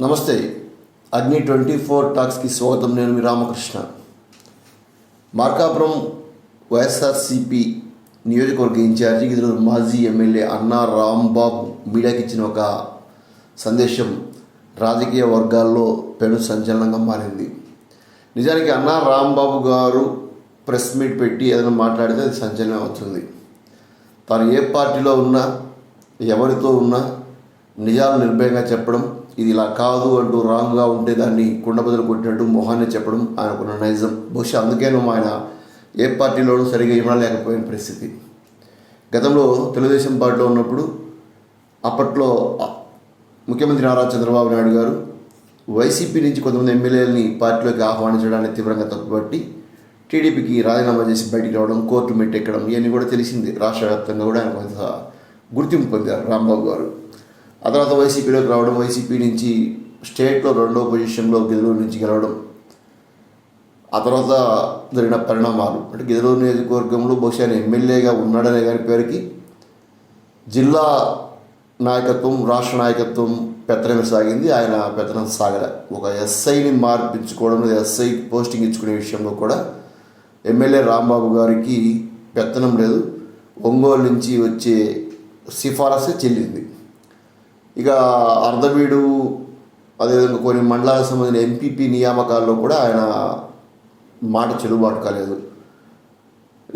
నమస్తే. అగ్ని twenty four టాక్స్కి స్వాగతం. నేను మీ రామకృష్ణ. మార్కాపురం వైఎస్ఆర్సిపి నియోజకవర్గ ఇన్ఛార్జి ఇద్దరు మాజీ ఎమ్మెల్యే అన్నా రాంబాబు మీడియాకి ఇచ్చిన ఒక సందేశం రాజకీయ వర్గాల్లో పెను సంచలనంగా మారింది. నిజానికి అన్నా రాంబాబు గారు ప్రెస్ మీట్ పెట్టి ఏదైనా మాట్లాడితే అది సంచలనం అవుతుంది. తాను ఏ పార్టీలో ఉన్నా ఎవరితో ఉన్నా నిజాలు నిర్భయంగా చెప్పడం ఇది ఇలా కాదు అంటూ రాంగ్గా ఉంటే దాన్ని కుండబదులు కొట్టినట్టు మొహాన్ని చెప్పడం ఆయనకున్న నైజం. బహుశా అందుకేనో ఆయన ఏ పార్టీలోనూ సరిగా ఇవ్వలేకపోయిన పరిస్థితి. గతంలో తెలుగుదేశం పార్టీలో ఉన్నప్పుడు అప్పట్లో ముఖ్యమంత్రి నారా చంద్రబాబు నాయుడు గారు వైసీపీ నుంచి కొంతమంది ఎమ్మెల్యేలని పార్టీలోకి ఆహ్వానించడాన్ని తీవ్రంగా తప్పుపట్టి టీడీపీకి రాజీనామా చేసి బయటికి రావడం కోర్టు మెట్టెక్కడం ఇవన్నీ కూడా తెలిసింది. రాష్ట్ర వ్యాప్తంగా కూడా ఆయన కొంత గుర్తింపు పొందారు రాంబాబు గారు. ఆ తర్వాత వైసీపీలోకి రావడం వైసీపీ నుంచి స్టేట్లో రెండో పొజిషన్లో గిదలూరు నుంచి గెలవడం ఆ తర్వాత జరిగిన పరిణామాలు. అంటే గిదలూరు నియోజకవర్గంలో బహుశా ఎమ్మెల్యేగా ఉన్నాడనే గారి పేరుకి జిల్లా నాయకత్వం రాష్ట్ర నాయకత్వం పెత్తనమే సాగింది. ఆయన పెత్తనం సాగల. ఒక ఎస్ఐని మార్పించుకోవడం ఎస్ఐ పోస్టింగ్ ఇచ్చుకునే విషయంలో కూడా ఎమ్మెల్యే రాంబాబు గారికి పెత్తనం లేదు. ఒంగోలు నుంచి వచ్చే సిఫారసే చెల్లింది. ఇక అర్ధవీడు అదేవిధంగా కొన్ని మండలాలకు సంబంధించిన ఎంపీపీ నియామకాల్లో కూడా ఆయన మాట చెల్లుబాటు కాలేదు.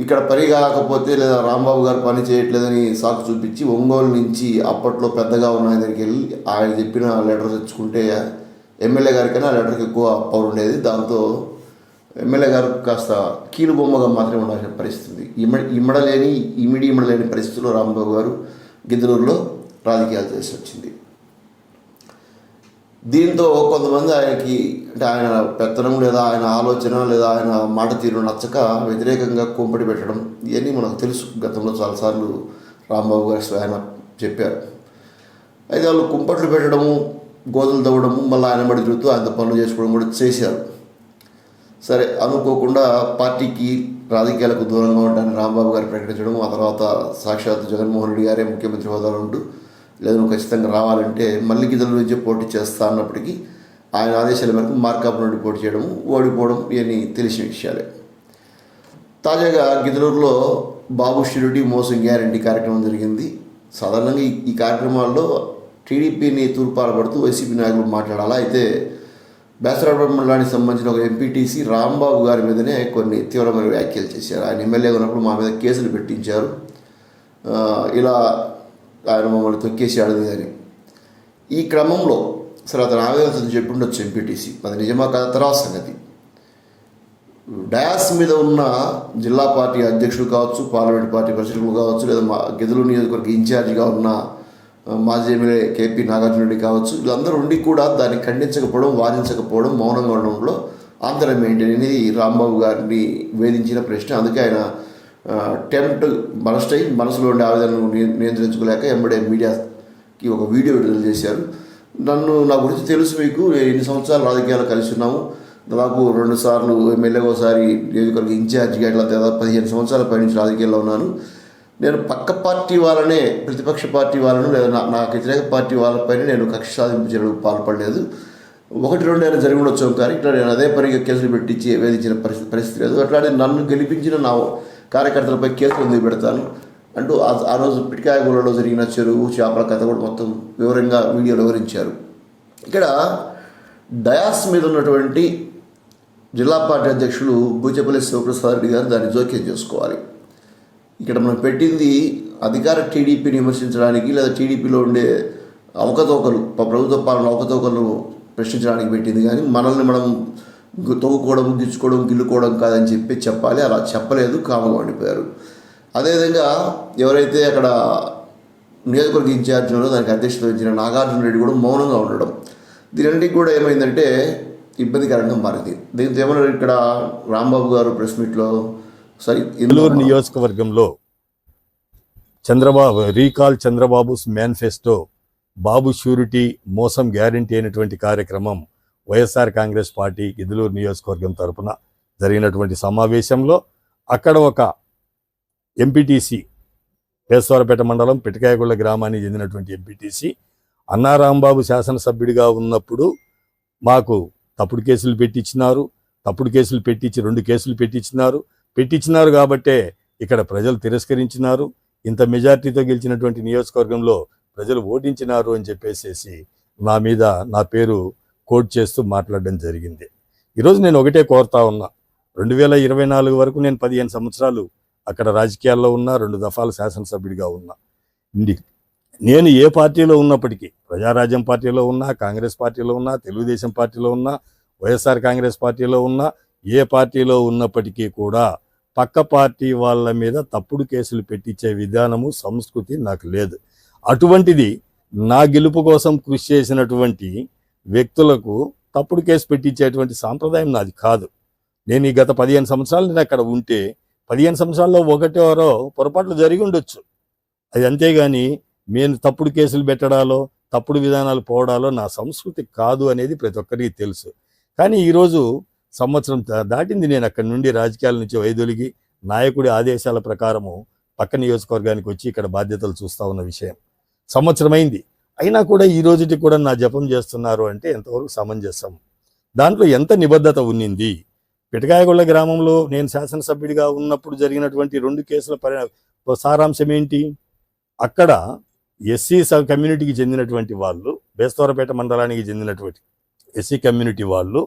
ఇక్కడ పని కాకపోతే లేదా రాంబాబు గారు పని చేయట్లేదని సాకు చూపించి ఒంగోలు నుంచి అప్పట్లో పెద్దగా ఉన్న ఆయన దగ్గరికి వెళ్ళి ఆయన చెప్పిన లెటర్ తెచ్చుకుంటే ఎమ్మెల్యే గారికైనా ఆ లెటర్కి ఎక్కువ పవర్ ఉండేది. దాంతో ఎమ్మెల్యే గారు కాస్త కీలు బొమ్మగా మాత్రమే ఉండాల్సిన పరిస్థితి ఇమ్మ ఇమ్మడలేని ఇమిడి ఇమ్మడలేని పరిస్థితుల్లో రాంబాబు గారు గిద్దలూరులో రాజకీయాలు చేసి వచ్చింది. దీంతో కొంతమంది ఆయనకి అంటే ఆయన పెత్తనం లేదా ఆయన ఆలోచన లేదా ఆయన మాట తీరు నచ్చక వ్యతిరేకంగా కుంపటి పెట్టడం ఇవన్నీ మనకు తెలుసు. గతంలో చాలాసార్లు రాంబాబు గారు స్వయాన చెప్పారు. అయితే వాళ్ళు కుంపట్లు పెట్టడము గోదలు తవ్వడము మళ్ళీ ఆయన బడి తిరుగుతూ ఆయన పనులు చేసుకోవడం కూడా చేశారు. సరే అనుకోకుండా పార్టీకి రాజకీయాలకు దూరంగా ఉండడానికి రాంబాబు గారు ప్రకటించడం ఆ తర్వాత సాక్షాత్ జగన్మోహన్ రెడ్డి గారే ముఖ్యమంత్రి హోదాలో ఉంటూ లేదు నువ్వు ఖచ్చితంగా రావాలంటే మళ్ళీ గిద్దల నుంచి పోటీ చేస్తా అన్నప్పటికీ ఆయన ఆదేశాల మేరకు మార్కాపు నుండి పోటీ చేయడం ఓడిపోవడం ఇవన్నీ తెలిసిన విషయాలే. తాజాగా గిద్దలూరులో బాబు షిరుడి మోసం గ్యారంటీ కార్యక్రమం జరిగింది. సాధారణంగా ఈ- కార్యక్రమాల్లో టీడీపీని తూర్పాలపడుతూ వైసీపీ నాయకులు మాట్లాడాలా? అయితే బేసరాడ మండలానికి సంబంధించిన ఒక ఎంపీటీసీ రాంబాబు గారి మీదనే కొన్ని తీవ్రమైన వ్యాఖ్యలు చేశారు. ఆయన ఎమ్మెల్యే ఉన్నప్పుడు మా మీద కేసులు పెట్టించారు. ఇలా ఆయన మమ్మల్ని తొక్కేసాడు అని ఈ క్రమంలో సరే అతను ఆవేదన చెప్పి ఉండొచ్చు ఎంపీటీసీ అది నిజమా కాదా? తర్వాత సంగతి. డయాస్ మీద ఉన్న జిల్లా పార్టీ అధ్యక్షుడు కావచ్చు పార్లమెంట్ పార్టీ ప్రెసిడెంట్లు కావచ్చు లేదా మా గెదులు నియోజకవర్గ ఇన్ఛార్జిగా ఉన్న మాజీ ఎమ్మెల్యే కేపీ నాగార్జున రెడ్డి కావచ్చు వీళ్ళందరూ ఉండి కూడా దాన్ని ఖండించకపోవడం వాదించకపోవడం మౌనంగా ఉండడంలో ఆంధ్రం ఏంటి అనేది రాంబాబు గారిని వేధించిన ప్రశ్న. అందుకే ఆయన టెంప్ట్ మనస్టై మనసులో ఉండే ఆవేదనను నియంత్రించుకోలేక ఎంబడే మీడియాకి ఒక వీడియో విడుదల చేశారు. నన్ను నా గురించి తెలుసు మీకు ఎన్ని సంవత్సరాలు రాజకీయాలు కలిసి ఉన్నాము. దాదాపు రెండు సార్లు ఎమ్మెల్యే ఒకసారి నియోజకవర్గ ఇన్ఛార్జిగా ఇట్లా దాదాపు పదిహేను సంవత్సరాల పైనుంచి రాజకీయాల్లో ఉన్నాను. నేను పక్క పార్టీ వాళ్ళనే ప్రతిపక్ష పార్టీ వాళ్ళను లేదా నా- నాకు వ్యతిరేక పార్టీ వాళ్ళపైన నేను కక్ష సాధింపు పాల్పడలేదు. ఒకటి రెండు అయినా జరిగి ఉండొచ్చు కానీ ఇట్లా నేను అదే పనిగా కేసులు పెట్టించి వేధించిన పరిస్థితి పరిస్థితి లేదు. అట్లాంటి నన్ను గెలిపించిన నా కార్యకర్తలపై కేసులు ఎందుకు అంటూ ఆ- రోజు పిటికాయగూడలో జరిగిన చెరువు చేపల కథ కూడా మొత్తం వివరంగా వీడియోలో వివరించారు. ఇక్కడ డయాస్ మీద ఉన్నటువంటి జిల్లా పార్టీ అధ్యక్షులు బూచపల్లి శివప్రసాద్ రెడ్డి గారు దాన్ని జోక్యం చేసుకోవాలి. ఇక్కడ మనం పెట్టింది అధికార టీడీపీని విమర్శించడానికి లేదా టీడీపీలో ఉండే అవకతవకలు ప్రభుత్వ పాలన అవకతవకలు ప్రశ్నించడానికి పెట్టింది కానీ మనల్ని మనం తవ్వుకోవడం గిచ్చుకోవడం గిల్లుకోవడం కాదని చెప్పి చెప్పాలి. అలా చెప్పలేదు కామగా ఉండిపోయారు అదేవిధంగా ఎవరైతే అక్కడ నియోజకవర్గ ఇన్ఛార్జ్ ఉన్నారో దానికి అధ్యక్షత వహించిన నాగార్జున రెడ్డి కూడా మౌనంగా ఉండడం. దీనికి కూడా ఏమైందంటే ఇబ్బందికరంగా మారింది. దీంతో ఏమన్నా ఇక్కడ రాంబాబు గారు ప్రెస్ మీట్లో? సరే నెల్లూరు నియోజకవర్గంలో Chandrababu recall Chandrababu manifesto Babu surety మోసం గ్యారంటీ అయినటువంటి కార్యక్రమం వైఎస్ఆర్ కాంగ్రెస్ పార్టీ గిద్దలూరు నియోజకవర్గం తరపున జరిగినటువంటి సమావేశంలో అక్కడ ఒక ఎంపీటీసీ పేశ్వరపేట మండలం పిటకాయగుళ్ళ గ్రామానికి చెందినటువంటి ఎంపీటీసీ అన్నారాంబాబు శాసనసభ్యుడిగా ఉన్నప్పుడు మాకు తప్పుడు కేసులు పెట్టించినారు తప్పుడు కేసులు పెట్టించి రెండు కేసులు పెట్టించినారు పెట్టించినారు కాబట్టే ఇక్కడ ప్రజలు తిరస్కరించినారు. ఇంత మెజార్టీతో గెలిచినటువంటి నియోజకవర్గంలో ప్రజలు ఓటించినారు అని చెప్పేసేసి నా మీద నా పేరు కోట్ చేస్తూ మాట్లాడడం జరిగింది. ఈరోజు నేను ఒకటే కోరుతా ఉన్నా. రెండు వేల ఇరవై నాలుగు వరకు నేను పదిహేను సంవత్సరాలు అక్కడ రాజకీయాల్లో ఉన్నా రెండు దఫాలు శాసనసభ్యుడిగా ఉన్నా. ఇండి- నేను ఏ పార్టీలో ఉన్నప్పటికీ ప్రజారాజ్యం పార్టీలో ఉన్నా కాంగ్రెస్ పార్టీలో ఉన్నా తెలుగుదేశం పార్టీలో ఉన్నా వైఎస్ఆర్ కాంగ్రెస్ పార్టీలో ఉన్నా ఏ పార్టీలో ఉన్నప్పటికీ కూడా పక్క పార్టీ వాళ్ళ మీద తప్పుడు కేసులు పెట్టించే విధానము సంస్కృతి నాకు లేదు. అటువంటిది నా గెలుపు కోసం కృషి చేసినటువంటి వ్యక్తులకు తప్పుడు కేసు పెట్టించేటువంటి సాంప్రదాయం నాది కాదు. నేను ఈ గత పదిహేను సంవత్సరాలు నేను అక్కడ ఉంటే పదిహేను సంవత్సరాల్లో ఒకటోరో పొరపాట్లు జరిగి ఉండొచ్చు. అది అంతేగాని నేను తప్పుడు కేసులు పెట్టడాలో తప్పుడు విధానాలు పోవడాలో నా సంస్కృతి కాదు అనేది ప్రతి ఒక్కరికి తెలుసు. కానీ ఈరోజు సంవత్సరం దాటింది నేను అక్కడి నుండి రాజకీయాల నుంచి వైదొలిగి నాయకుడి ఆదేశాల ప్రకారము పక్క నియోజకవర్గానికి వచ్చి ఇక్కడ బాధ్యతలు చూస్తా ఉన్న విషయం. సంవత్సరమైంది. అయినా కూడా ఈ రోజుకి కూడా నా జపం చేస్తున్నారు అంటే ఎంతవరకు సమంజసం? దాంట్లో ఎంత నిబద్ధత ఉన్నింది? పిటకాయగొళ్ళ గ్రామంలో నేను శాసనసభ్యుడిగా ఉన్నప్పుడు జరిగినటువంటి రెండు కేసుల పరి సారాంశం ఏంటి? అక్కడ ఎస్సీ సబ్ కమ్యూనిటీకి చెందినటువంటి వాళ్ళు బేస్తవరపేట మండలానికి చెందినటువంటి ఎస్సీ కమ్యూనిటీ వాళ్ళు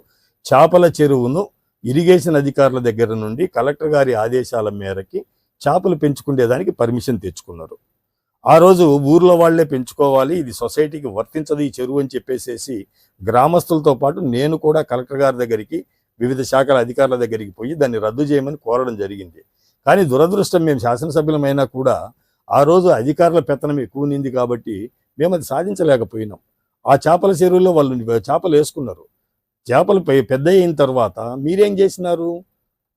చేపల చెరువును ఇరిగేషన్ అధికారుల దగ్గర నుండి కలెక్టర్ గారి ఆదేశాల మేరకి చేపలు పెంచుకునేదానికి పర్మిషన్ తెచ్చుకున్నారు. ఆ రోజు ఊర్లో వాళ్ళే పెంచుకోవాలి ఇది సొసైటీకి వర్తించదు ఈ చెరువు అని చెప్పేసేసి గ్రామస్తులతో పాటు నేను కూడా కలెక్టర్ గారి దగ్గరికి వివిధ శాఖల అధికారుల దగ్గరికి పోయి దాన్ని రద్దు చేయమని కోరడం జరిగింది. కానీ దురదృష్టం మేము శాసనసభ్యులమైనా కూడా ఆ రోజు అధికారుల పెత్తనం ఎక్కువనింది కాబట్టి మేము అది సాధించలేకపోయినాం. ఆ చేపల చెరువులో వాళ్ళు చేపలు వేసుకున్నారు. చేపలు పెద్ద అయిన తర్వాత మీరేం చేసినారు?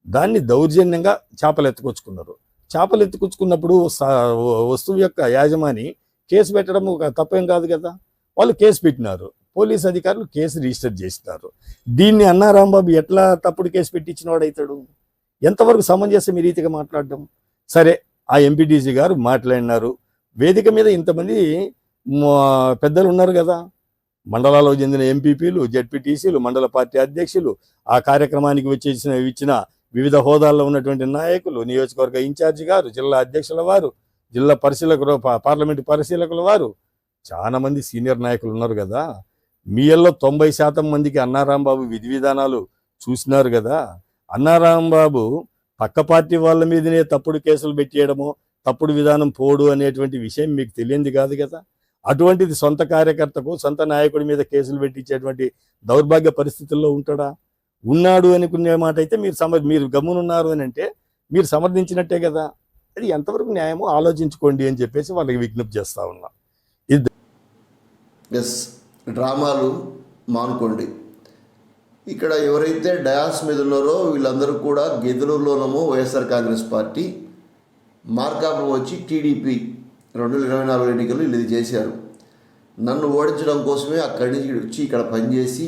దాన్ని దౌర్జన్యంగా చేపలు ఎత్తుకొచ్చుకున్నారు. చేపలు ఎత్తుకుచ్చుకున్నప్పుడు స- వస్తువు యొక్క యాజమాని కేసు పెట్టడం ఒక తప్పేం కాదు కదా? వాళ్ళు కేసు పెట్టినారు. పోలీస్ అధికారులు కేసు రిజిస్టర్ చేసినారు. దీన్ని అన్నారాంబాబు ఎట్లా తప్పుడు కేసు పెట్టించిన వాడవుతాడు ఎంతవరకు సమంజసం ఈ రీతిగా మాట్లాడడం? సరే ఆ ఎంపీటీసీ గారు మాట్లాడినారు. వేదిక మీద ఇంతమంది పెద్దలు ఉన్నారు కదా? మండలాలకు చెందిన ఎంపీపీలు జడ్పీటీసీలు మండల పార్టీ అధ్యక్షులు ఆ కార్యక్రమానికి వచ్చేసిన ఇచ్చిన వివిధ హోదాల్లో ఉన్నటువంటి నాయకులు నియోజకవర్గ ఇన్ఛార్జి గారు జిల్లా అధ్యక్షుల వారు జిల్లా పరిశీలకులు పార్లమెంటు పరిశీలకుల వారు చాలా మంది సీనియర్ నాయకులు ఉన్నారు కదా. మీయల్లో తొంభై శాతం మందికి అన్నారాంబాబు విధి విధానాలు చూసినారు కదా. అన్నారాంబాబు పక్క పార్టీ వాళ్ళ మీదనే తప్పుడు కేసులు పెట్టేయడము తప్పుడు విధానం పోడు అనేటువంటి విషయం మీకు తెలియంది కాదు కదా. అటువంటిది సొంత కార్యకర్తకు సొంత నాయకుడి మీద కేసులు పెట్టించేటువంటి దౌర్భాగ్య పరిస్థితుల్లో ఉంటాడా? ఉన్నాడు అనుకునే మాట అయితే మీరు సమ మీరు గమ్మునున్నారు అని అంటే మీరు సమర్థించినట్టే కదా. అది ఎంతవరకు న్యాయమో ఆలోచించుకోండి అని చెప్పేసి వాళ్ళకి విజ్ఞప్తి చేస్తా ఉన్నా. ఎస్ డ్రామాలు మానుకోండి. ఇక్కడ ఎవరైతే డయాస్ మీద ఉన్నారో వీళ్ళందరూ కూడా గెదురులోనమో వైఎస్ఆర్ కాంగ్రెస్ పార్టీ మార్కాపురం వచ్చి టీడీపీ రెండు వేల ఇరవై నాలుగు ఎన్నికలు వీళ్ళు ఇది చేశారు. నన్ను ఓడించడం కోసమే అక్కడి నుంచి వచ్చి ఇక్కడ పనిచేసి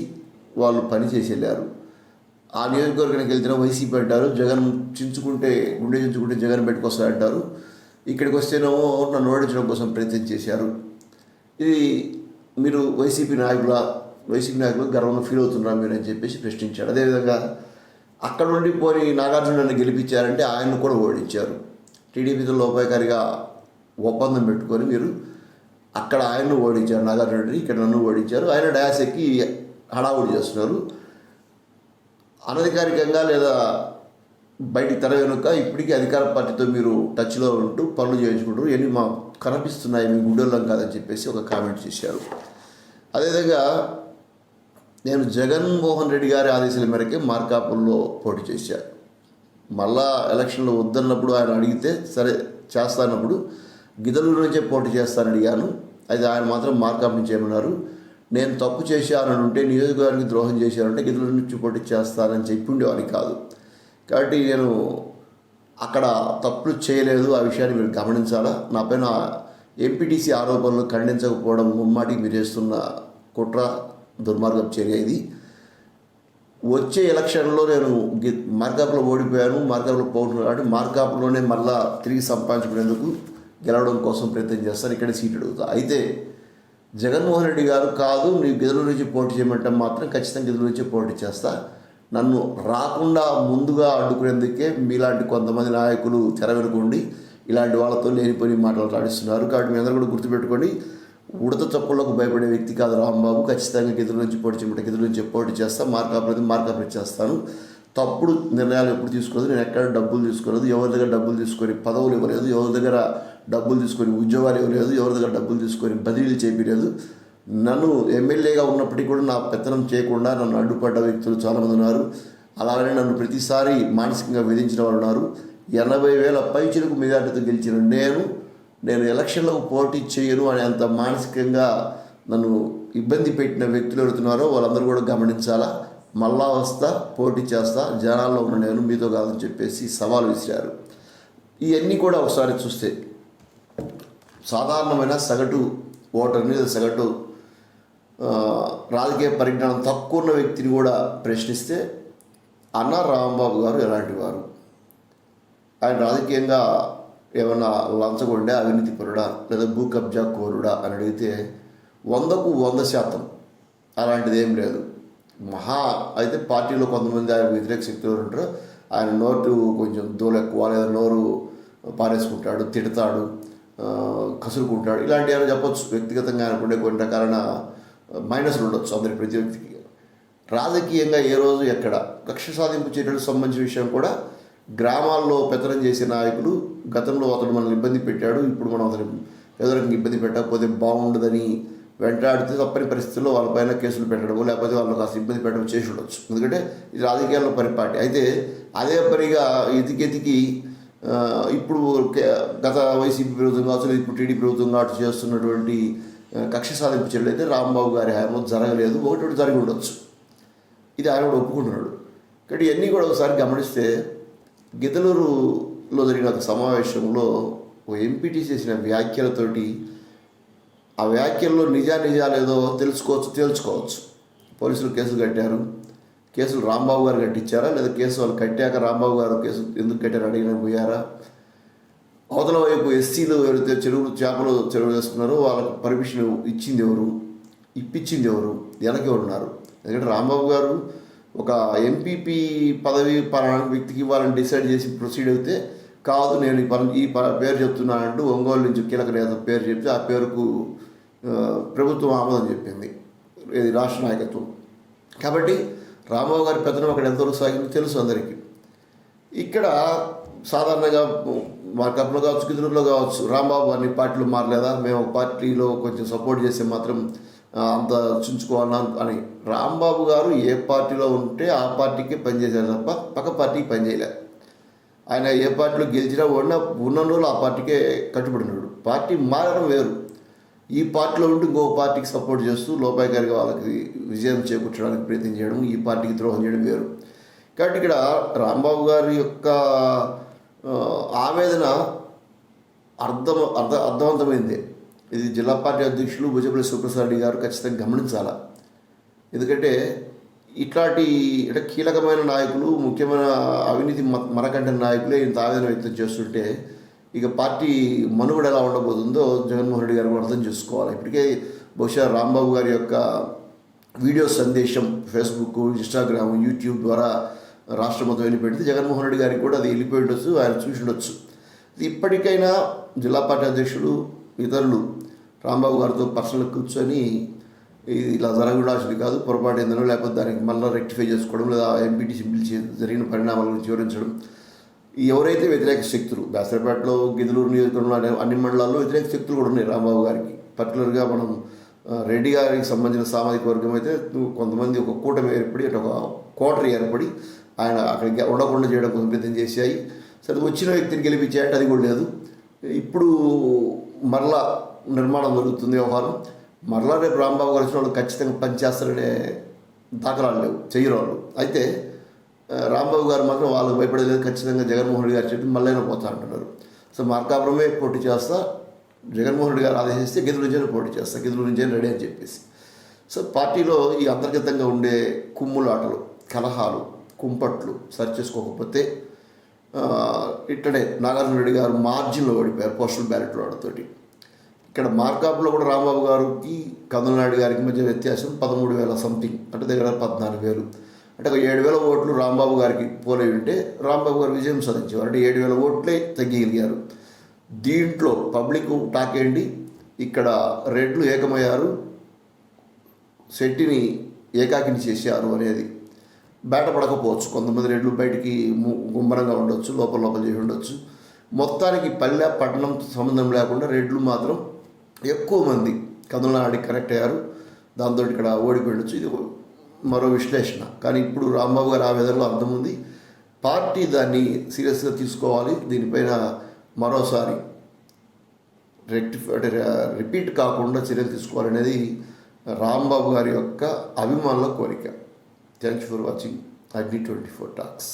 వాళ్ళు పని చేసి వెళ్ళారు. ఆ నియోజకవర్గానికి వెళ్తున్న వైసీపీ అంటారు జగన్ చించుకుంటే గుండె చించుకుంటే జగన్ పెట్టుకొస్తారంటారు ఇక్కడికి వస్తేనేమో నన్ను ఓడించడం కోసం ప్రయత్నం చేశారు. ఇది మీరు వైసీపీ నాయకుల వైసీపీ నాయకులు గర్వంగా ఫీల్ అవుతున్నారు మీరు అని చెప్పేసి ప్రశ్నించాడు అదేవిధంగా అక్కడ నుండి పోని నాగార్జున నన్ను గెలిపించారంటే ఆయన్ను కూడా ఓడించారు. టీడీపీతో లోపాయకారిగా ఒప్పందం పెట్టుకొని మీరు అక్కడ ఆయన్ను ఓడించారు నాగార్జున ఇక్కడ నన్ను ఓడించారు. ఆయన డయాస్ ఎక్కి హడావుడి చేస్తున్నారు. అనధికారికంగా లేదా బయటికి తెర వెనుక ఇప్పటికీ అధికార పార్టీతో మీరు టచ్లో ఉంటూ పనులు చేయించుకుంటారు ఎన్ని మా కనిపిస్తున్నాయి మీ గుడ్డోళ్ళం కాదని చెప్పేసి ఒక కామెంట్ చేశారు. అదేవిధంగా నేను జగన్మోహన్ రెడ్డి గారి ఆదేశాల మేరకే మార్కాపుల్లో పోటీ చేశాను. మళ్ళా ఎలక్షన్లో వద్దన్నప్పుడు ఆయన అడిగితే సరే చేస్తానప్పుడు గిదలూరు నుంచే పోటీ చేస్తానని అడిగాను. ఆయన మాత్రం మార్కాప్ నుంచి ఏమన్నారు? నేను తప్పు చేశానని ఉంటే నియోజకవర్గానికి ద్రోహం చేశానంటే గిదుల నుంచి పోటీ చేస్తానని చెప్పి ఉండేవాడిని కాదు. కాబట్టి నేను అక్కడ తప్పులు చేయలేదు. ఆ విషయాన్ని మీరు గమనించాలా? నా పైన ఎంపీటీసీ ఆరోపణలు ఖండించకపోవడం ముమ్మాటికి మీరు చేస్తున్న కుట్ర దుర్మార్గం చర్య ఇది. వచ్చే ఎలక్షన్లో నేను గి- మార్కాపులో ఓడిపోయాను. మార్కాపులో పోతున్నాను కాబట్టి మార్కాపులోనే మళ్ళా తిరిగి సంపాదించుకునేందుకు గెలవడం కోసం ప్రయత్నం చేస్తాను. ఇక్కడే సీట్ అడుగుతా. అయితే జగన్మోహన్ రెడ్డి గారు కాదు నీ గెదురు నుంచి పోటీ చేయమంటే మాత్రం ఖచ్చితంగా గెదురు నుంచి పోటీ చేస్తా. నన్ను రాకుండా ముందుగా అడ్డుకునేందుకే మీలాంటి కొంతమంది నాయకులు తెర వెనుకోండి ఇలాంటి వాళ్ళతో లేనిపోయి మాటలు రాడిస్తున్నారు కాబట్టి మీ అందరూ కూడా గుర్తుపెట్టుకోండి ఉడత చప్పులకు భయపడే వ్యక్తి కాదు రాంబాబు. ఖచ్చితంగా గెదురు నుంచి పోటీ చేయమంటే గదుల నుంచి పోటీ చేస్తా. మార్కాపతి మార్కాపతి చేస్తాను. తప్పుడు నిర్ణయాలు ఎప్పుడు తీసుకోలేదు. నేను ఎక్కడ డబ్బులు తీసుకోలేదు. ఎవరి దగ్గర డబ్బులు తీసుకొని పదవులు ఇవ్వలేదు. ఎవరి దగ్గర డబ్బులు తీసుకొని ఉద్యోగాలు ఇవ్వలేదు ఎవరి దగ్గర డబ్బులు తీసుకొని బదిలీలు చేయలేదు నన్ను ఎమ్మెల్యేగా ఉన్నప్పటికీ కూడా నా పెత్తనం చేయకుండా నన్ను అడ్డుపడ్డ వ్యక్తులు చాలామంది ఉన్నారు. అలాగనే నన్ను ప్రతిసారి మానసికంగా వేధించిన వాళ్ళు ఉన్నారు. ఎనభై వేల పైచులకు మెజార్టీతో గెలిచిన నేను నేను ఎలక్షన్లకు పోటీ చేయను అని అంత మానసికంగా నన్ను ఇబ్బంది పెట్టిన వ్యక్తులు ఎవరుతున్నారో వాళ్ళందరూ కూడా గమనించాలా? మళ్ళా వస్తా పోటీ చేస్తా జనాల్లో ఉన్న నేను మీతో కాదని చెప్పేసి సవాల్ విసిరారు. ఇవన్నీ కూడా ఒకసారి చూస్తే సాధారణమైన సగటు ఓటర్ మీద సగటు రాజకీయ పరిజ్ఞానం తక్కువ ఉన్న వ్యక్తిని కూడా ప్రశ్నిస్తే అన్న రాంబాబు గారు ఎలాంటి వారు? ఆయన రాజకీయంగా ఏమన్నా లంచగొండా అవినీతి పరుడా లేదా భూ కబ్జా కోరుడా అని అడిగితే వందకు వంద శాతం అలాంటిది ఏం లేదు. మహా అయితే పార్టీలో కొంతమంది ఆయన వ్యతిరేక శక్తులు ఉంటారు ఆయన నోటు కొంచెం దూల ఎక్కువ లేదా నోరు పారేసుకుంటాడు తిడతాడు. కసురుకుంటాడు ఇలాంటివి ఏమైనా చెప్పొచ్చు? వ్యక్తిగతంగా అనుకుంటే కొన్ని రకాలైన మైనస్లు ఉండొచ్చు అందరి ప్రతి వ్యక్తికి. రాజకీయంగా ఏ రోజు ఎక్కడ? కక్ష సాధింపు చర్యలకు సంబంధించిన విషయం కూడా గ్రామాల్లో పెత్తనం చేసే నాయకులు గతంలో అతను మనల్ని ఇబ్బంది పెట్టాడు. ఇప్పుడు మనం అతను ఏదో ఇబ్బంది పెట్టకపోతే బాగుండదని వెంటాడితే తప్పని పరిస్థితుల్లో వాళ్ళపైన కేసులు పెట్టడము లేకపోతే వాళ్ళు కాస్త ఇబ్బంది పెట్టడం చేసి ఉండొచ్చు. ఎందుకంటే ఇది రాజకీయాల్లో పరిపాటి. అయితే అదే పనిగా ఎతికెతికి ఇప్పుడు గత వైసీపీ ప్రభుత్వం కావచ్చు ఇప్పుడు టీడీ ప్రభుత్వం కావచ్చు చేస్తున్నటువంటి కక్ష సాధింపు చర్యలు అయితే రాంబాబు గారి హయాంలో జరగలేదు. ఒకటి ఒకటి జరిగి ఉండొచ్చు. ఇది ఆయన కూడా ఒప్పుకుంటున్నాడు. కానీ ఇవన్నీ కూడా ఒకసారి గమనిస్తే గిద్దలూరులో జరిగిన ఒక సమావేశంలో ఓ ఎంపీటీ చేసిన వ్యాఖ్యలతోటి ఆ వ్యాఖ్యల్లో నిజా నిజాలు తెలుసుకోవచ్చు తేల్చుకోవచ్చు. పోలీసులు కేసులు కట్టారు. కేసులు రాంబాబు గారు కట్టించారా? లేదా కేసు వాళ్ళు కట్టాక రాంబాబు గారు కేసు ఎందుకు కట్టారు? అడిగిన పోయారా? అవతల వైపు ఎస్సీలు ఎవరైతే చెరువులు చేపలు చెరువులు వేసుకున్నారో వాళ్ళకు పర్మిషన్ ఇచ్చింది ఎవరు? ఇప్పించింది ఎవరు? వెనక ఎవరు ఉన్నారు? ఎందుకంటే రాంబాబు గారు ఒక ఎంపీపీ పదవి పలానా వ్యక్తికి ఇవ్వాలని డిసైడ్ చేసి ప్రొసీడ్ అయితే కాదు నేను ఈ పని ఈ ప- పేరు చెప్తున్నానంటూ ఒంగోలు నుంచి కీలక నేత పేరు చెప్తే ఆ పేరుకు ప్రభుత్వం ఆమోదం చెప్పింది. ఇది రాష్ట్ర నాయకత్వం. కాబట్టి రాంబాబు గారి పెత్తనం అక్కడ ఎంతవరకు సాగిందో తెలుసు అందరికీ. ఇక్కడ సాధారణంగా మార్కప్లో కావచ్చు గిదురులో కావచ్చు రాంబాబు గారిని పార్టీలు మారలేదా? మేము పార్టీలో కొంచెం సపోర్ట్ చేస్తే మాత్రం అంత చుంచుకోవాలన్నా అని. రాంబాబు గారు ఏ పార్టీలో ఉంటే ఆ పార్టీకి పనిచేశారు తప్ప పక్క పార్టీకి పనిచేయలేదు ఆయన ఏ పార్టీలో గెలిచినా ఓడినా ఉన్న రోజులు ఆ పార్టీకే కట్టుబడి ఉన్నాడు. పార్టీ మారడం వేరు. ఈ పార్టీలో ఉంటూ ఇంకో పార్టీకి సపోర్ట్ చేస్తూ లోపాయి గారికి వాళ్ళకి విజయం చేకూర్చడానికి ప్రయత్నం చేయడం ఈ పార్టీకి ద్రోహం చేయడం వేరు. కాబట్టి ఇక్కడ రాంబాబు గారి యొక్క ఆవేదన అర్థం అర్థ అర్థవంతమైంది. ఇది జిల్లా పార్టీ అధ్యక్షులు భుజపల్లి సుప్రసాద్ రెడ్డి గారు ఖచ్చితంగా గమనించాలా? ఎందుకంటే ఇట్లాంటి అంటే కీలకమైన నాయకులు ముఖ్యమైన అవినీతి మ- నాయకులే ఇంత ఆవేదన వ్యక్తం చేస్తుంటే ఇక పార్టీ మనుగడ ఎలా ఉండబోతుందో జగన్మోహన్ రెడ్డి గారు అర్థం చేసుకోవాలి. ఇప్పటికే బహుశా రాంబాబు గారి యొక్క వీడియో సందేశం ఫేస్బుక్ ఇన్స్టాగ్రామ్ యూట్యూబ్ ద్వారా రాష్ట్రం మొత్తం వెళ్ళిపోయింది. జగన్మోహన్ రెడ్డి గారికి కూడా అది వెళ్ళిపోయి ఉండొచ్చు ఆయన చూసి ఉండొచ్చు. ఇప్పటికైనా జిల్లా పార్టీ అధ్యక్షుడు ఇతరులు రాంబాబు గారితో పర్సనల్ కూర్చొని ఇది ఇలా జరగడాల్సింది కాదు పొరపాటు ఏందనో లేకపోతే దానికి మళ్ళీ రెక్టిఫై చేసుకోవడం లేదా ఎంపీటీసీ పిలిచి జరిగిన పరిణామాలను వివరించడం ఎవరైతే వ్యతిరేక శక్తులు దాసరపేటలో గిదులూరు నియోజకవర్గంలో అన్ని మండలాల్లో వ్యతిరేక శక్తులు కూడా ఉన్నాయి రాంబాబు గారికి. పర్టికులర్గా మనం రెడ్డి గారికి సంబంధించిన సామాజిక వర్గం అయితే కొంతమంది ఒక కూటమి ఏర్పడి అంటే ఒక కోటరీ ఏర్పడి ఆయన అక్కడికి ఉండకుండా చేయడం కోసం ప్రయత్నం చేశాయి. సరే వచ్చిన వ్యక్తిని గెలిపించాయంటే అది కూడా లేదు. ఇప్పుడు మరలా నిర్మాణం జరుగుతుంది వ్యవహారం. మరలా రేపు రాంబాబు గారు వచ్చిన వాళ్ళు ఖచ్చితంగా పనిచేస్తారనే దాఖలాలు లేవు చెయ్యరు వాళ్ళు అయితే రాంబాబు గారు మాత్రం వాళ్ళకి భయపడలేదు. ఖచ్చితంగా జగన్మోహన్ రెడ్డి గారు చెప్పి మళ్ళీ పోతా అంటున్నారు. సో మార్కాపురమే పోటీ చేస్తా జగన్మోహన్ రెడ్డి గారు ఆదేశిస్తే గిదుల నుంచే పోటీ చేస్తా గిదుల నుంచే రెడీ అని చెప్పేసి. సో పార్టీలో ఈ అంతర్గతంగా ఉండే కుమ్ములాటలు కలహాలు కుంపట్లు సరి చేసుకోకపోతే ఇట్టడే నాగార్జున రెడ్డి గారు మార్జిన్లో ఓడిపోయారు పోస్టల్ బ్యాలెట్లో వాడితోటి ఇక్కడ మార్కాపులో కూడా రాంబాబు గారికి కందులనాయుడు గారికి మధ్య వ్యత్యాసం పదమూడు వేల సంథింగ్ అంటే దగ్గర పద్నాలుగు వేలు. అంటే ఒక ఏడు వేల ఓట్లు రాంబాబు గారికి పోలే ఉంటే రాంబాబు గారు విజయం సాధించేవారు. అంటే ఏడు వేల ఓట్లే తగ్గగలిగారు దీంట్లో పబ్లిక్ టాక్ ఏంటి? ఇక్కడ రెడ్లు ఏకమయ్యారు. శెట్టిని ఏకాకిని చేశారు అనేది. బయటపడకపోవచ్చు కొంతమంది రెడ్లు బయటికి గుమ్మరంగా ఉండొచ్చు లోపల లోపల చేసి ఉండొచ్చు. మొత్తానికి పల్లె పట్టణం సంబంధం లేకుండా రెడ్లు మాత్రం ఎక్కువ మంది కదలనాడికి కనెక్ట్ అయ్యారు. దాంతో ఇక్కడ ఓడిపోయిండొచ్చు ఇది మరో విశ్లేషణ. కానీ ఇప్పుడు రాంబాబు గారు ఆ విధంలో అర్థం ఉంది పార్టీ దాన్ని సీరియస్గా తీసుకోవాలి. దీనిపైన మరోసారి రెక్టిఫై అంటే రిపీట్ కాకుండా చర్యలు తీసుకోవాలనేది రాంబాబు గారి యొక్క అభిమానుల కోరిక. Thank you for watching Agni twenty four talks.